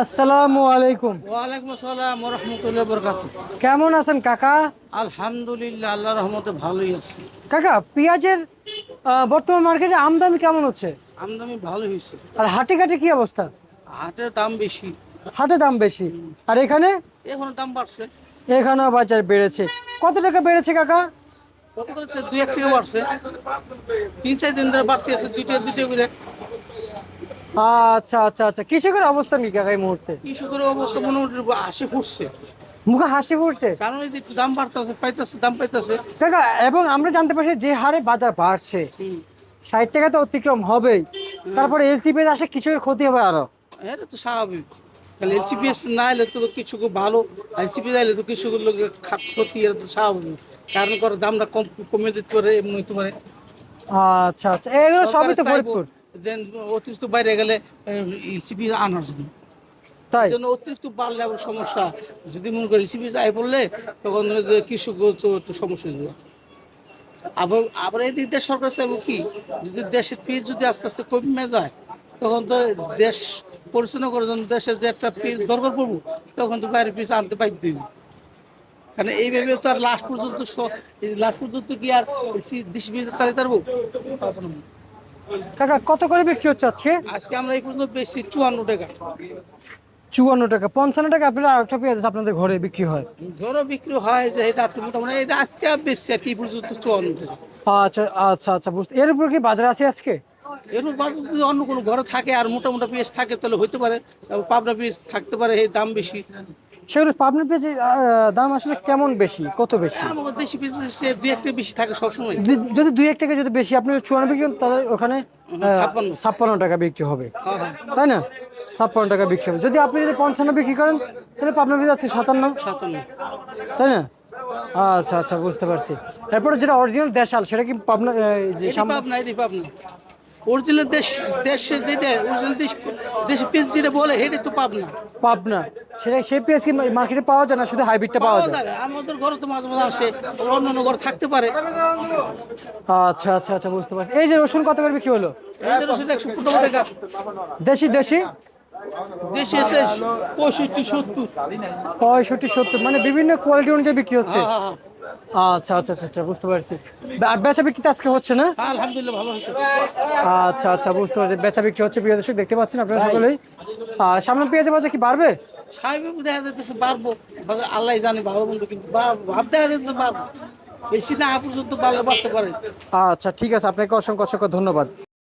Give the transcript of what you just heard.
আসসালামু আলাইকুম। ওয়ালাইকুম আসসালাম রহমতুল্লাহ বরকাত কেমন আছেন কাকা? আলহামদুলিল্লাহ আল্লাহ রহমতে ভালোই আছে। কাকা পেঁয়াজের বর্তমান মার্কেটে আমদানি কেমন হচ্ছে? আমদানি ভালো হয়েছে। আর হাটে ঘাটে কি অবস্থা? হাটের দাম বেশি। হাটে দাম বেশি। আর এখানে? এখন দাম বাড়ছে। এখানেও বাজার বেড়েছে। কত টাকা বেড়েছে কাকা? কত করেছে দুই এক টাকা বাড়ছে। তিন চার দিন ধরে বাড়তে আছে দুইটা দুইটা করে। আচ্ছা আচ্ছা আচ্ছা। কৃষকের অবস্থান কি কাকা এই মুহূর্তে? কৃষকের অবস্থা মোটামুটি আসে ফুটছে। মুখে হাসি পড়ছে কারণ এই যে একটু দাম বাড়তেছে পাইতেছে দাম পাইতেছে। কাকা এবং আমরা জানতে পারছি যে হারে বাজার বাড়ছে। ষাট টাকা তো অতিক্রম হবেই। তারপরে এলসিপি আসে কিছুর ক্ষতি হবে আরও। এটা তো স্বাভাবিক। কারণ এলসিপিএস না এলে তো কিছু ভালো। এলসিপি এলে তো কিছু ক্ষতি এটা তো স্বাভাবিক। কারণ করে দামটা কম কমে দিতে পারে এমনি হতে পারে। আচ্ছা আচ্ছা। এগুলো সবই তো ফরিদপুর। যে অতিরিক্ত বাইরে গেলে ইসিপি আনার জন্য। তাই? জন্য অতিরিক্ত বাড়লে আবার সমস্যা। যদি মনে করি ইসিপি আয় পড়লে তখন কৃষক তো একটু সমস্যা হয়ে যাবে। আবার আবার এই দিক দিয়ে সরকার চাইব কি? যদি দেশের পিস যদি আস্তে আস্তে কমে যায় তখন তো দেশ পরিচালনা করার জন্য দেশের যে একটা পিস দরকার পড়ব তখন তো বাইরের পিস আনতে বাধ্য হইব। কারণ এইভাবে তো আর লাস্ট পর্যন্ত লাস্ট পর্যন্ত কি আর দেশ পিস চালিয়ে পারব। কাকা কত করে বিক্রি হচ্ছে আজকে? আজকে আমরা এই পর্যন্ত বেশি চুয়ান্ন টাকা। চুয়ান্ন টাকা পঞ্চান্ন টাকা আপনার আরেকটা পেঁয়াজ আপনাদের ঘরে বিক্রি হয়? ঘরও বিক্রি হয় যে এটা একটু মোটামুটি এটা আজকে বেশি আর কি পর্যন্ত চুয়ান্ন টাকা। আচ্ছা আচ্ছা আচ্ছা বুঝতে এর উপর কি বাজার আছে আজকে? এরকম বাজার যদি অন্য কোনো ঘরে থাকে আর মোটা মোটা পিস থাকে তাহলে হইতে পারে। পাবনা পিস থাকতে পারে এই দাম বেশি। সেগুলো পাবনার পেঁয়াজের আহ, দাম আসলে কেমন বেশি? কত বেশি? দেশি পিস সে দুই একটা বেশি থাকে সবসময়। যদি- দুই এক টাকা যদি বেশি আপনি চুয়ান্ন বিক্রি করেন, তাহলে ওখানে ছাপ্পান্ন। টাকা বিক্রি হবে। হ্যাঁ হ্যাঁ। তাই না? ছাপ্পান্ন টাকা বিক্রি হবে। যদি আপনি যদি পঞ্চান্ন বিক্রি করেন তাহলে পাবনার পেঁয়াজ আছে সাতান্ন। সাতান্ন। তাই না? আচ্ছা আচ্ছা বুঝতে পারছি। তারপরে যেটা অরিজিনাল দেশাল সেটা কি পাবনা পাবনা এটি পাবনা। অরিজিনাল দেশ দেশে যেটা অরিজিনাল দেশ দেশে পিস যেটা বলে সেটা তো পাবনা। পাবনা। সেটা সেই পেঁয়াজ কি মার্কেটে পাওয়া যায় না? শুধু হাইব্রিডটা পাওয়া যায়? আমাদের ঘরে তো মাঝে মাঝে আসে অন্য অন্য ঘরে থাকতে পারে। আচ্ছা আচ্ছা আচ্ছা বুঝতে পারছি। এই যে রসুন কত করে বিক্রি হলো? এদের ওষুধ একশো পনেরো টাকা। দেশি দেশি? দেশে এসে পঁয়ষট্টি সত্তর। পঁয়ষট্টি সত্তর মানে বিভিন্ন কোয়ালিটি অনুযায়ী বিক্রি হচ্ছে? হ্যাঁ হ্যাঁ হ্যাঁ। আচ্ছা আচ্ছা আচ্ছা আচ্ছা বুঝতে পারছি। আর বেচা বিক্রি আজকে হচ্ছে না? আলহামদুলিল্লাহ ভালো হয়েছে। আচ্ছা আচ্ছা বুঝতে পারছি। বেচা বিক্রি হচ্ছে প্রিয় দর্শক দেখতে পাচ্ছেন আপনারা সকলেই। আর সামনে পেঁয়াজের বাজার কি বাড়বে? স্বাভাবিক দেখা যাইতেছে পারব আল্লাহ জানে ভালো বন্ধু কিন্তু ভাব দেখা যাইতেছে পারব বেশি না পর্যন্ত পারলে পারতে পারে। আচ্ছা ঠিক আছে। আপনাকে অসংখ্য অসংখ্য ধন্যবাদ।